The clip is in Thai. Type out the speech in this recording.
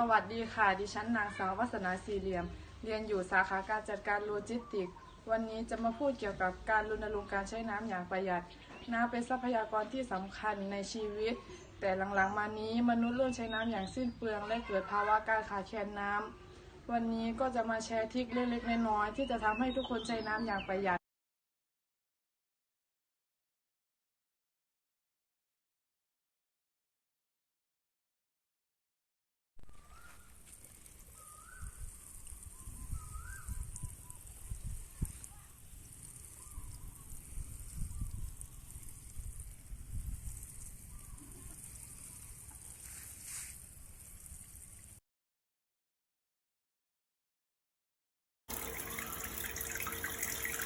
สวัสดีค่ะ ดิฉันนางสาววัสนาสี่เหลี่ยม เรียนอยู่สาขาการจัดการโลจิสติกส์วันนี้จะมาพูดเกี่ยวกับการรณรงค์การใช้น้ำอย่างประหยัด น้ำเป็นทรัพยากรที่สำคัญในชีวิต แต่หลังๆมานี้มนุษย์เริ่มใช้น้ำอย่างสิ้นเปลืองและเกิดภาวะการขาดแคลนน้ำวันนี้ก็จะมาแชร์ทิคเล็กๆน้อยๆที่จะทำให้ทุกคนใช้น้ำอย่างประหยัด